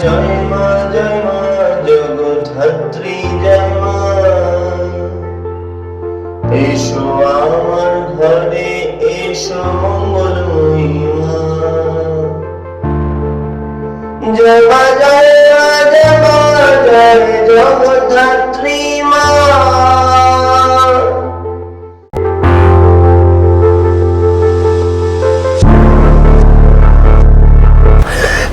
জয় মা। জয় মা জগধাত্রী জয় মা এসো আমার ঘরে এসো মঙ্গলময়ী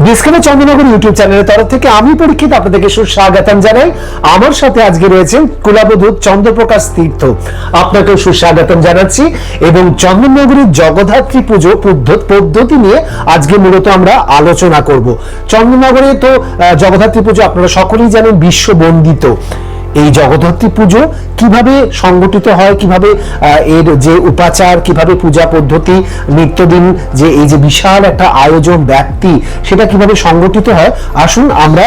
ডিসকাভার চন্দ্রনগর ইউটিউব চ্যানেলের তরফ থেকে আমি পরীক্ষিত আপনাদেরকে সুস্বাগতম জানাই। আমার সাথে আজকে রয়েছে কুলাবধূত চন্দ্রপ্রকাশ তীর্থ। আপনাকে সুস্বাগতম জানাচ্ছি এবং চন্দননগরীর জগদ্ধাত্রী পুজো পদ্ধ- পদ্ধতি নিয়ে আজকে মূলত আমরা আলোচনা করব। চন্দননগরে তো জগদ্ধাত্রী পুজো আপনারা সকলেই জানেন বিশ্ব বন্দিত এই জগদ্ধাত্রী পুজো কীভাবে সংগঠিত হয়, কীভাবে এর যে উপাচার, কীভাবে পূজা পদ্ধতি, নিত্যদিন যে এই যে বিশাল একটা আয়োজন ব্যক্তি সেটা কীভাবে সংগঠিত হয়, আসুন আমরা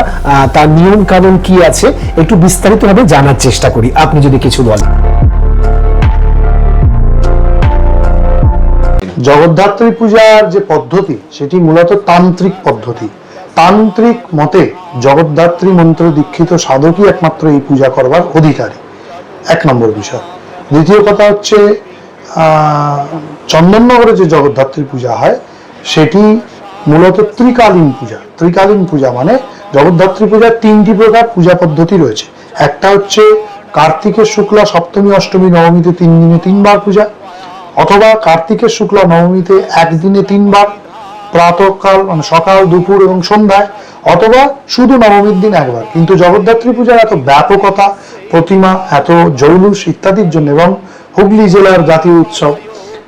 তার নিয়ম কানুন কি আছে, একটু বিস্তারিতভাবে জানার চেষ্টা করি। আপনি যদি কিছু বলেন। জগদ্ধাত্রী পূজার যে পদ্ধতি, সেটি মূলত তান্ত্রিক পদ্ধতি। তান্ত্রিক মতে জগদ্ধাত্রী মন্ত্র দীক্ষিত সাধকই একমাত্র এই পূজা করবার অধিকারী। এক নম্বর বিষয়। দ্বিতীয় কথা হচ্ছে চন্দননগরে যে জগদ্ধাত্রী পূজা হয়, সেটি মূলত ত্রিকালীন পূজা। ত্রিকালীন পূজা মানে জগদ্ধাত্রী পূজার তিনটি প্রকার পূজা পদ্ধতি রয়েছে। একটা হচ্ছে কার্তিকের শুক্লা সপ্তমী, অষ্টমী, নবমীতে তিন দিনে তিনবার পূজা, অথবা কার্তিকের শুক্লা, নবমীতে একদিনে তিনবার প্রাতকাল মানে সকাল, দুপুর এবং সন্ধ্যায়, অথবা শুধু নবমীর দিন একবার। কিন্তু জগদ্ধাত্রী পূজার এত ব্যাপকতা, প্রতিমা, এত জৌলুস ইত্যাদির জন্য এবং হুগলি জেলার জাতীয় উৎসব,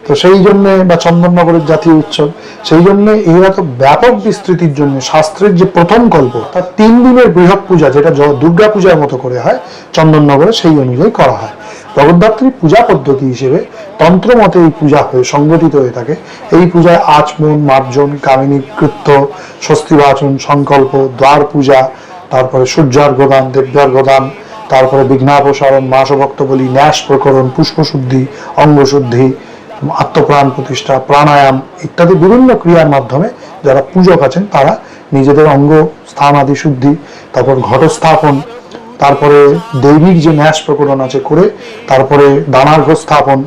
তো সেই জন্য বা চন্দননগরের জাতীয় উৎসব, সেই জন্য এর এত ব্যাপক বিস্তৃতির জন্য শাস্ত্রের যে প্রথম কল্প, তার তিন দিনের বৃহৎ পূজা, যেটা দুর্গা পূজার মতো করে হয়, চন্দননগরে সেই অনুযায়ী করা হয়। জগদ্ধাত্রী পূজা পদ্ধতি হিসেবে তন্ত্র মতে এই পূজা হয়ে সংগঠিত হয়ে থাকে। এই পূজায় আচমন, মার্জন, কামিনী, কৃত্য, স্বস্তিবাচন, সংকল্প, দ্বার পূজা, তারপরে সূর্যার্ঘদান দেব্যার্ঘদান তারপরে বিঘ্নাপসারণ মাসভক্ত বলি ন্যাস প্রকরণ, পুষ্পশুদ্ধি, অঙ্গশুদ্ধি, আত্মপ্রাণ প্রতিষ্ঠা, প্রাণায়াম ইত্যাদি বিভিন্ন ক্রিয়ার মাধ্যমে যারা পূজক আছেন তারা নিজেদের অঙ্গ, স্থান আদি শুদ্ধি, তারপর ঘটস্থাপন তারপরে দৈবিক যে ন্যাস প্রকরণ আছে করে, তারপরে দানার্ঘ স্থাপন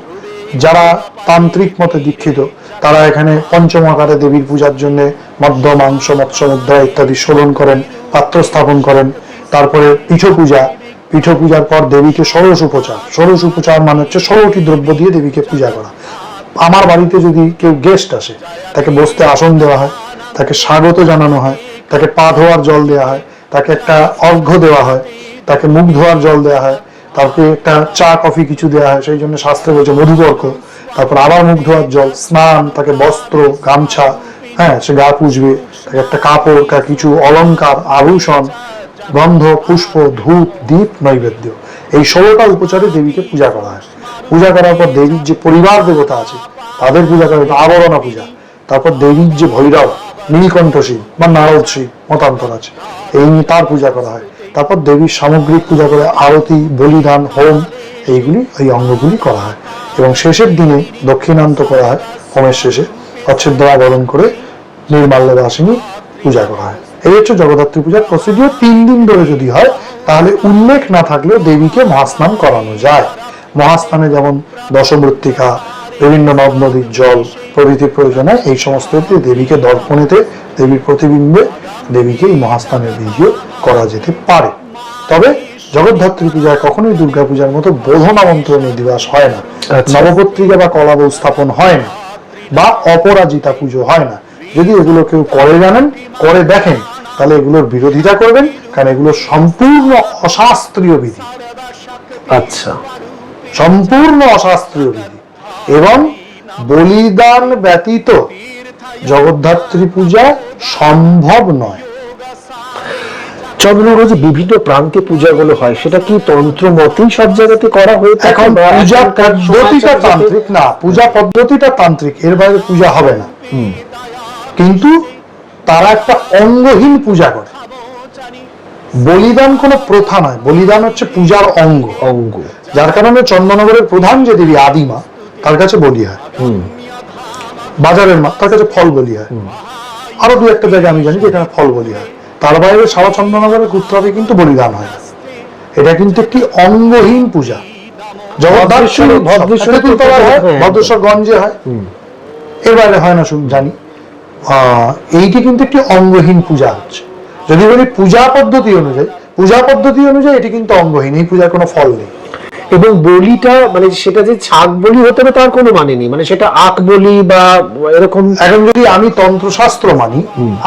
যারা তান্ত্রিক মতে দীক্ষিত, তারা এখানে পঞ্চম আকারে দেবীর পূজার জন্য মধ্য মাংস, মৎস্য, মুদ্রা ইত্যাদি শোধন করেন, পাত্র স্থাপন করেন। তারপরে পিঠ পূজা পিঠ পূজার পর দেবীকে ষোড়শ উপচার। ষোড়শ উপচার মানে হচ্ছে ষোলোটি দ্রব্য দিয়ে দেবীকে পূজা করা। আমার বাড়িতে যদি কেউ গেস্ট আসে, তাকে বসতে আসন দেওয়া হয়, তাকে স্বাগত জানানো হয়, তাকে পা ধোয়ার জল দেওয়া হয়, তাকে একটা অর্ঘ্য দেওয়া হয় তাকে মুখ ধোয়ার জল দেওয়া হয়, তারপরে একটা চা, কফি কিছু দেওয়া হয়, সেই জন্য শাস্ত্রে বলছে মধুবর্ক তারপর আবার মুখ ধোয়ার জল, স্নান, তাকে বস্ত্র, গামছা হ্যাঁ সে গা পুষবে তাকে একটা কাপড় তার কিছু অলংকার, আভূষণ, গন্ধ, পুষ্প, ধূপ, দীপ, নৈবেদ্য। এই ষোলোটা উপচারে দেবীকে পূজা করা হয়। পূজা করার পর দেবীর যে পরিবার দেবতা আছে, তাদের পূজা করা আবরণা পূজা। তারপর দেবীর যে ভৈরব নীলকণ্ঠ শিব বা নারদ শিব মতান্তর আছে, এই নিয়ে তার পূজা করা হয়। তারপর দেবীর সামগ্রিক পূজা করে আরতি, বলিদান, হোম, এইগুলি, এই অঙ্গগুলি করা হয়। এবং শেষের দিনে দক্ষিণান্ত করা হয়, হোমের শেষে অচ্ছেদ্য আবরণ করে নির্মাল্য দাসিনী পূজা করা হয়। এই হচ্ছে জগদ্ধাত্রী পূজার প্রসিডিওর তিন দিন ধরে যদি হয়, তাহলে উল্লেখ না থাকলেও দেবীকে মহাস্নান করানো যায়। মহাস্নানে যেমন দশমৃত্তিকা বিভিন্ন নদ নদীর জল প্রয়োজন হয় এই সমস্ত দেবীকে দর্পণেতে দেবীর প্রতিবিম্বে দেবীকে এই মহাস্নানের বিধিও করা যেতে পারে। তবে জগদ্ধাত্রী পূজায় কখনোই দুর্গা পূজার মতো বোধন আমন্ত্রণ দিবস হয় না। আচ্ছা। নবপত্রিকা বা কলাবৌ স্থাপন হয় না বা অপরাজিতা পুজো হয় না। যদি এগুলো কেউ করে জানেন করে দেখেন তাহলে এগুলোর বিরোধিতা করবেন কারণ এগুলো সম্পূর্ণ অশাস্ত্রীয় বিধি। আচ্ছা। সম্পূর্ণ অশাস্ত্রীয় বিধি। এবং বলিদান ব্যতীত জগদ্ধাত্রী পূজা সম্ভব নয়। চন্দ্রনগর যে বিভিন্ন প্রান্তে পূজাগুলো হয় সেটা কি তন্ত্র মতেই সব জায়গাতে করা হয়ে এখন পূজা পদ্ধতিটা তান্ত্রিক? না পূজা পদ্ধতিটা তান্ত্রিক এর বাইরে পূজা হবে না। কিন্তু তারা একটা অঙ্গহীন পূজা করে। বলিদান কোনো প্রথা নয় বলিদান হচ্ছে পূজার অঙ্গ। অঙ্গ। যার কারণে চন্দ্রনগরের প্রধান যে দেবী আদিমা তার কাছে বলি হয়। বাজারের মা তার কাছে ফল বলি হয়। আরও দু একটা জায়গায় আমি জানি যে এখানে ফল বলি হয়। তার বাইরে সারা চন্দ্রনগরের কুত্রাতে কিন্তু বলিদান হয়। না। এটা কিন্তু একটি অঙ্গহীন পূজা। জগদ্ধাত্রী ভদ্রেশ্বরে- হয় হ্যাঁ। ভদ্রেশ্বর গঞ্জে হয় এর বাইরে হয় না শুন জানি। আহ, এইটি কিন্তু একটি অঙ্গহীন পূজা হচ্ছে। যদি বলি পূজা পদ্ধতি অনুযায়ী পূজা পদ্ধতি অনুযায়ী এটি কিন্তু অঙ্গহীন। এই পূজার কোনো ফল নেই। এবং বলিটা মানে সেটা যে ছাগ বলি হতে হবে তার কোনো মানে নেই। মানে সেটা আক বলি বা এরকম এখন যদি আমি তন্ত্রশাস্ত্র মানি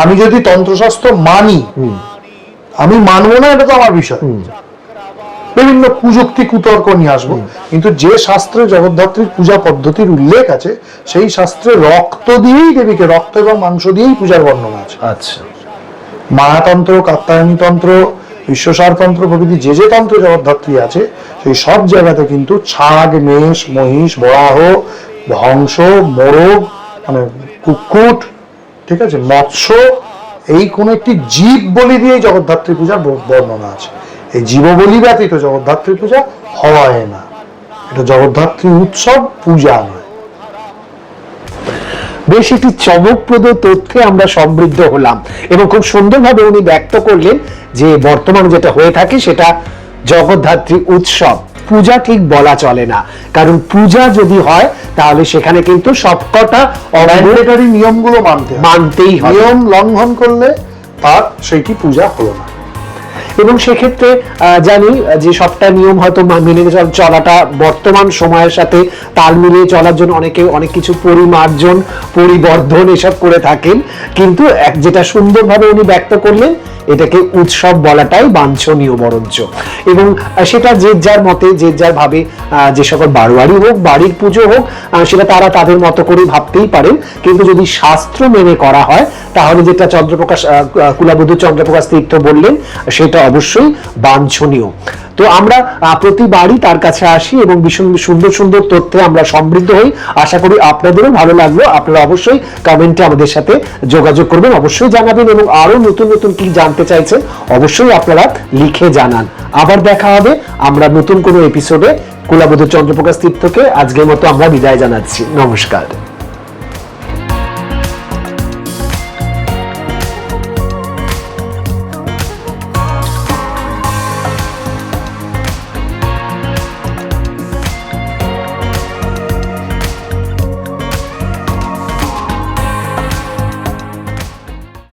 আমি যদি তন্ত্রশাস্ত্র মানি আমি মানবো না এটা তো আমার বিষয়। বিভিন্ন কুযুক্তি কুতর্ক নিয়ে আসব। কিন্তু যে শাস্ত্রে জগদ্ধাত্রীর পূজা পদ্ধতির উল্লেখ আছে সেই শাস্ত্রে রক্ত দিয়েই দেবীকে রক্ত এবং মাংস দিয়েই পূজার বর্ণনা আছে। আচ্ছা। মায়াতন্ত্র কাত্তায়নী তন্ত্র বিশ্বসার তন্ত্র প্রভৃতি যে যে তন্ত্র জগদ্ধাত্রী আছে, সেই সব জায়গাতে কিন্তু ছাগ, মেষ, মহিষ, বরাহ, হংস, মোরগ মানে কুকুট, ঠিক আছে, মৎস্য, এই কোন একটি জীব বলি দিয়ে জগদ্ধাত্রী পূজার বর্ণনা আছে। এই জীব বলি ব্যতীত জগদ্ধাত্রী পূজা হয় না। এটা জগদ্ধাত্রী উৎসব, পূজা নয়। বেশ একটি চমকপ্রদ তথ্যে আমরা সমৃদ্ধ হলাম। এবং খুব সুন্দরভাবে উনি ব্যক্ত করলেন যে বর্তমানে যেটা হয়ে থাকে সেটা জগদ্ধাত্রী উৎসব। পূজা ঠিক বলা চলে না। কারণ পূজা যদি হয় তাহলে সেখানে কিন্তু সবকটা ম্যান্ডেটারি নিয়মগুলো মানতে মানতেই হবে। নিয়ম লঙ্ঘন করলে তার সেইটি পূজা হলো না। এবং সেক্ষেত্রে জানি যে সবটা নিয়ম হয়তো মেনে চলাটা বর্তমান সময়ের সাথে তাল মিলিয়ে চলার জন্য অনেকে অনেক কিছু পরিমার্জন, পরিবর্ধন এসব করে থাকেন। কিন্তু এক যেটা সুন্দরভাবে উনি ব্যক্ত করলেন এটাকে উৎসব বলাটাই বাঞ্ছনীয় বরঞ্চ। এবং সেটা যে যার মতে, যে যার ভাবে যে সকল বারোয়ারি হোক, বাড়ির পুজো হোক সেটা তারা তাদের মতো করে ভাবতেই পারেন। কিন্তু যদি শাস্ত্র মেনে করা হয়, তাহলে যেটা চন্দ্রপ্রকাশ কুলাবধূ চন্দ্রপ্রকাশ তীর্থ বললেন, সেটা অবশ্যই বাঞ্ছনীয়। তো আমরা প্রতিবারই তার কাছে আসি এবং ভীষণ সুন্দর সুন্দর তথ্যে আমরা সমৃদ্ধ হই। আশা করি আপনাদেরও ভালো লাগল। আপনারা অবশ্যই কমেন্টে আমাদের সাথে যোগাযোগ করবেন। অবশ্যই জানাবেন এবং আরও নতুন নতুন কি জানতে চাইছেন, অবশ্যই আপনারা লিখে জানান। আবার দেখা হবে, আমরা নতুন কোনো এপিসোডে কুলাবধূ চন্দ্রপ্রকাশ তীর্থকে আজকের মতো আমরা বিদায় জানাচ্ছি। নমস্কার।